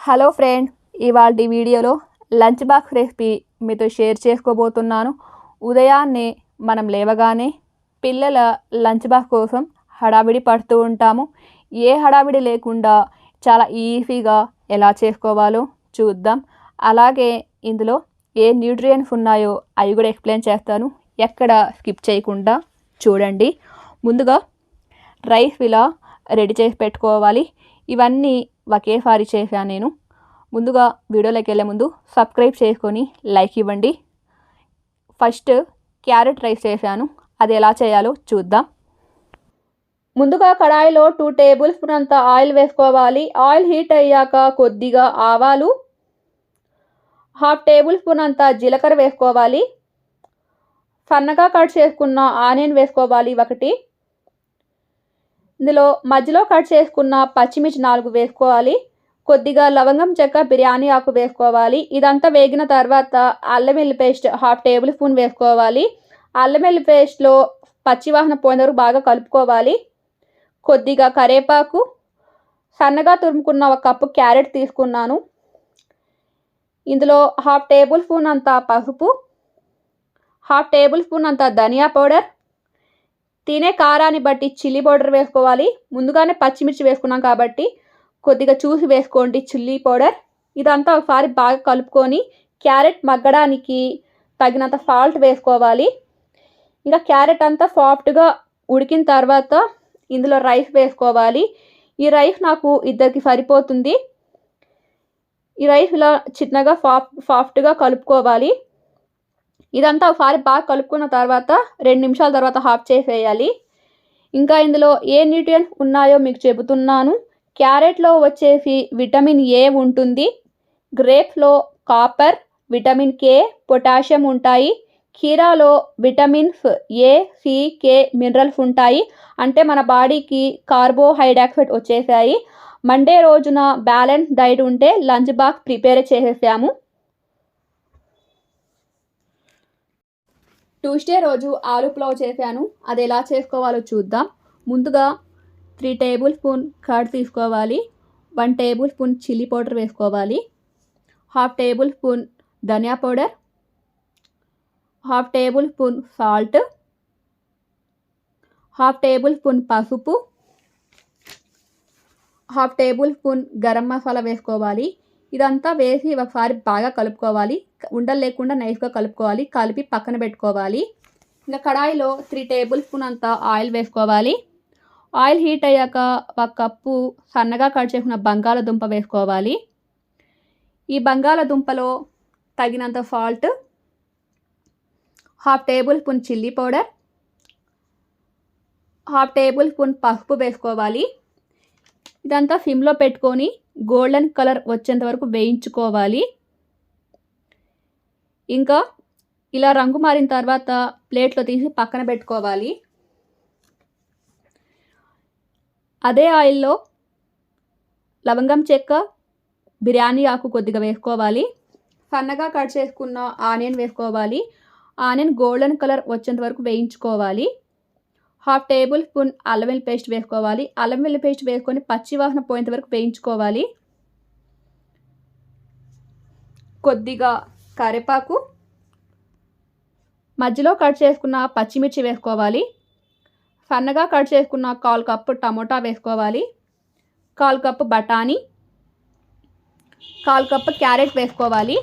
Hello friend ఇవాళ వీడియోలో lunch box recipe మీతో షేర్ చేసుకోబోతున్నాను. ఉదయాన్నే మనం లేవగానే పిల్లల లంచ్ బాక్స్ కోసం హడావిడి పడుతూ ఉంటాము. ఏ హడావిడి లేకుండా చాలా ఈజీగా ఎలా చేసుకోవాలో చూద్దాం. అలాగే ఇందులో ఏ న్యూట్రియంట్స్ ఉన్నాయో అవి కూడా ఎక్స్ప్లెయిన్ చేస్తాను. ఎక్కడ స్కిప్ చేయకుండా చూడండి. ముందుగా రైస్ ఇలా రెడీ చేసి పెట్టుకోవాలి. ఇవన్నీ ఒకేసారి చేశాను నేను. ముందుగా వీడియోలోకి వెళ్ళే ముందు సబ్స్క్రైబ్ చేసుకొని లైక్ ఇవ్వండి. ఫస్ట్ క్యారెట్ రైస్ చేశాను. అది ఎలా చేయాలో చూద్దాం. ముందుగా కడాయిలో టూ టేబుల్ స్పూన్ అంత ఆయిల్ వేసుకోవాలి. ఆయిల్ హీట్ అయ్యాక కొద్దిగా ఆవాలు హాఫ్ టేబుల్ స్పూన్ అంత జీలకర్ర వేసుకోవాలి. సన్నగా కట్ చేసుకున్న ఆనియన్ వేసుకోవాలి ఒకటి. ఇందులో మధ్యలో కట్ చేసుకున్న పచ్చిమిర్చి నాలుగు వేసుకోవాలి. కొద్దిగా లవంగం చెక్క బిర్యానీ ఆకు వేసుకోవాలి. ఇదంతా వేగిన తర్వాత అల్లం వెల్లి పేస్ట్ హాఫ్ టేబుల్ స్పూన్ వేసుకోవాలి. అల్లం వెల్లి పేస్ట్లో పచ్చివాహన పోయిన వరకు బాగా కలుపుకోవాలి. కొద్దిగా కరేపాకు సన్నగా తురుముకున్న ఒక కప్పు క్యారెట్ తీసుకున్నాను. ఇందులో హాఫ్ టేబుల్ స్పూన్ అంత పసుపు హాఫ్ టేబుల్ స్పూన్ అంత ధనియా పౌడర్ తినే కారాన్ని బట్టి చిల్లీ పౌడర్ వేసుకోవాలి. ముందుగానే పచ్చిమిర్చి వేసుకున్నాం కాబట్టి కొద్దిగా చూసి వేసుకోండి చిల్లీ పౌడర్. ఇదంతా ఒకసారి బాగా కలుపుకొని క్యారెట్ మగ్గడానికి తగినంత సాల్ట్ వేసుకోవాలి. ఇంకా క్యారెట్ అంతా సాఫ్ట్గా ఉడికిన తర్వాత ఇందులో రైస్ వేసుకోవాలి. ఈ రైస్ నాకు ఇద్దరికి సరిపోతుంది. ఈ రైస్ ఇలా చిన్నగా సాఫ్ట్ సాఫ్ట్గా కలుపుకోవాలి. ఇదంతా ఒకసారి బాగా కలుపుకున్న తర్వాత రెండు నిమిషాల తర్వాత హాఫ్ చేసేయాలి. ఇంకా ఇందులో ఏ న్యూట్రియన్స్ ఉన్నాయో మీకు చెబుతున్నాను. క్యారెట్లో వచ్చేసి విటమిన్ ఏ ఉంటుంది. గ్రేప్లో కాపర్ విటమిన్ కే పొటాషియం ఉంటాయి. కీరాలో vitamins A C K minerals ఉంటాయి. అంటే మన బాడీకి కార్బోహైడ్రాక్సైడ్ వచ్చేసాయి. మండే రోజున బ్యాలెన్స్ డైట్ ఉంటే లంచ్ బాక్స్ ప్రిపేర్ చేసేసాము. ట్యూస్డే రోజు ఆలు పులావ్ చేశాను. అది ఎలా చేసుకోవాలో చూద్దాం. ముందుగా త్రీ టేబుల్ స్పూన్ కర్డ్ తీసుకోవాలి. One tablespoon chilli powder వేసుకోవాలి. హాఫ్ టేబుల్ స్పూన్ ధనియా powder. Half tablespoon salt. Half tablespoon పసుపు. Half tablespoon garam masala వేసుకోవాలి. ఇదంతా వేసి ఒకసారి బాగా కలుపుకోవాలి. ఉండలు లేకుండా నైస్గా కలుపుకోవాలి. కలిపి పక్కన పెట్టుకోవాలి. ఇంకా కడాయిలో త్రీ టేబుల్ స్పూన్ అంత ఆయిల్ వేసుకోవాలి. ఆయిల్ హీట్ అయ్యాక ఒక కప్పు సన్నగా కట్ చేసుకున్న బంగాళదుంప వేసుకోవాలి. ఈ బంగాళదుంపలో తగినంత salt half tablespoon chilli powder half tablespoon పసుపు వేసుకోవాలి. ఇదంతా సిమ్లో పెట్టుకొని గోల్డెన్ కలర్ వచ్చేంత వరకు వేయించుకోవాలి. ఇంకా ఇలా రంగు మారిన తర్వాత ప్లేట్లో తీసి పక్కన పెట్టుకోవాలి. అదే ఆయిల్లో లవంగం చెక్క బిర్యానీ ఆకు కొద్దిగా వేసుకోవాలి. సన్నగా కట్ చేసుకున్న ఆనియన్ వేసుకోవాలి. ఆనియన్ గోల్డెన్ కలర్ వచ్చేంత వరకు వేయించుకోవాలి. హాఫ్ టేబుల్ స్పూన్ అల్లం వెల్లి పేస్ట్ వేసుకోవాలి. అల్లం వెల్లి పేస్ట్ వేసుకొని పచ్చి వాసన పోయేంత వరకు వేయించుకోవాలి. కొద్దిగా కరివేపాకు. మధ్యలో కట్ చేసుకున్న పచ్చిమిర్చి వేసుకోవాలి. సన్నగా కట్ చేసుకున్న కాల్ కప్పు టమోటా వేసుకోవాలి. కాల్ కప్పు బఠానీ. కాల్ కప్పు క్యారెట్ వేసుకోవాలి.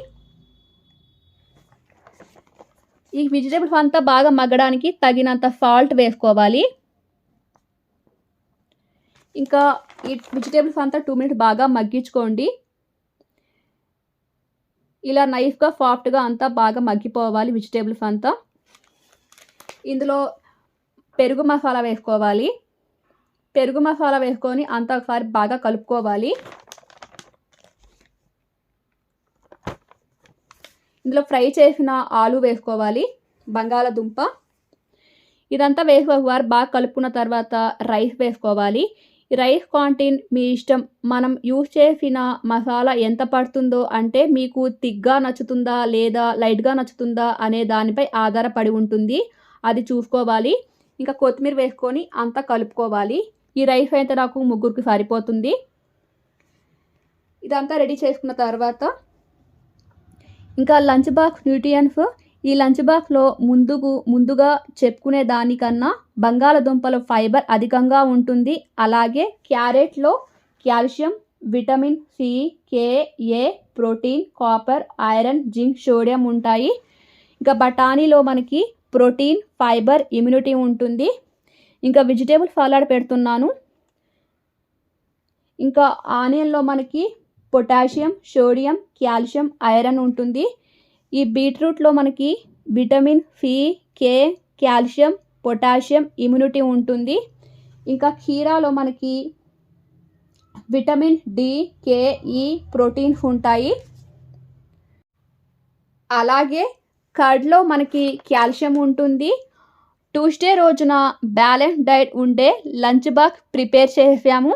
ఈ వెజిటేబుల్స్ అంతా బాగా మగ్గడానికి తగినంత సాల్ట్ వేసుకోవాలి. ఇంకా ఈ వెజిటేబుల్స్ అంతా టూ మినిట్స్ బాగా మగ్గించుకోండి. ఇలా నైఫ్గా సాఫ్ట్గా అంతా బాగా మగ్గిపోవాలి వెజిటేబుల్స్ అంతా. ఇందులో పెరుగు మసాలా వేసుకోవాలి. పెరుగు మసాలా వేసుకొని అంతా ఒకసారి బాగా కలుపుకోవాలి. ఇందులో ఫ్రై చేసిన ఆలు వేసుకోవాలి బంగాళదుంప. ఇదంతా వేసి బాగా కలుపుకున్న తర్వాత రైస్ వేసుకోవాలి. ఈ రైస్ క్వాంటిటీ మీ ఇష్టం. మనం యూజ్ చేసిన మసాలా ఎంత పడుతుందో అంటే మీకు తిగ్గా నచ్చుతుందా లేదా లైట్గా నచ్చుతుందా అనే దానిపై ఆధారపడి ఉంటుంది. అది చూసుకోవాలి. ఇంకా కొత్తిమీర వేసుకొని అంతా కలుపుకోవాలి. ఈ రైస్ అయితే నాకు ముగ్గురికి సరిపోతుంది. ఇదంతా రెడీ చేసుకున్న తర్వాత ఇంకా లంచ్ బాక్స్ న్యూట్రియన్స్ ఈ లంచ్ బాక్స్లో ముందుకు ముందుగా చెప్పుకునే దానికన్నా బంగాళదుంపల ఫైబర్ అధికంగా ఉంటుంది. అలాగే క్యారెట్లో calcium vitamin C K A protein copper iron zinc sodium ఉంటాయి. ఇంకా బఠానీలో మనకి ప్రోటీన్ ఫైబర్ ఇమ్యూనిటీ ఉంటుంది. ఇంకా వెజిటేబుల్ సలాడ్ పెడుతున్నాను. ఇంకా ఆనియన్లో మనకి పొటాషియం సోడియం కాల్షియం ఐరన్ ఉంటుంది. ఈ బీట్రూట్లో మనకి vitamin C K calcium potassium immunity ఉంటుంది. ఇంకా కీరాలో మనకి విటమిన్ డి కే ఈ ప్రోటీన్స్ ఉంటాయి. అలాగే కర్డ్లో మనకి కాల్షియం ఉంటుంది. ట్యూస్డే రోజున బ్యాలెన్స్ డైట్ ఉండే లంచ్ బాక్స్ ప్రిపేర్ చేసాము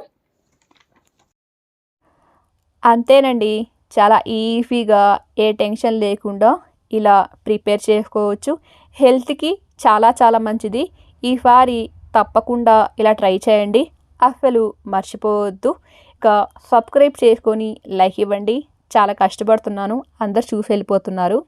అంతేనండి. చాలా ఈజీగా ఏ టెన్షన్ లేకుండా ఇలా ప్రిపేర్ చేసుకోవచ్చు. హెల్త్కి చాలా చాలా మంచిది. ఈసారి తప్పకుండా ఇలా ట్రై చేయండి. అసలు మర్చిపోవద్దు. ఇక సబ్స్క్రైబ్ చేసుకొని లైక్ ఇవ్వండి. చాలా కష్టపడుతున్నాను. అందరు చూసి వెళ్ళిపోతున్నారు.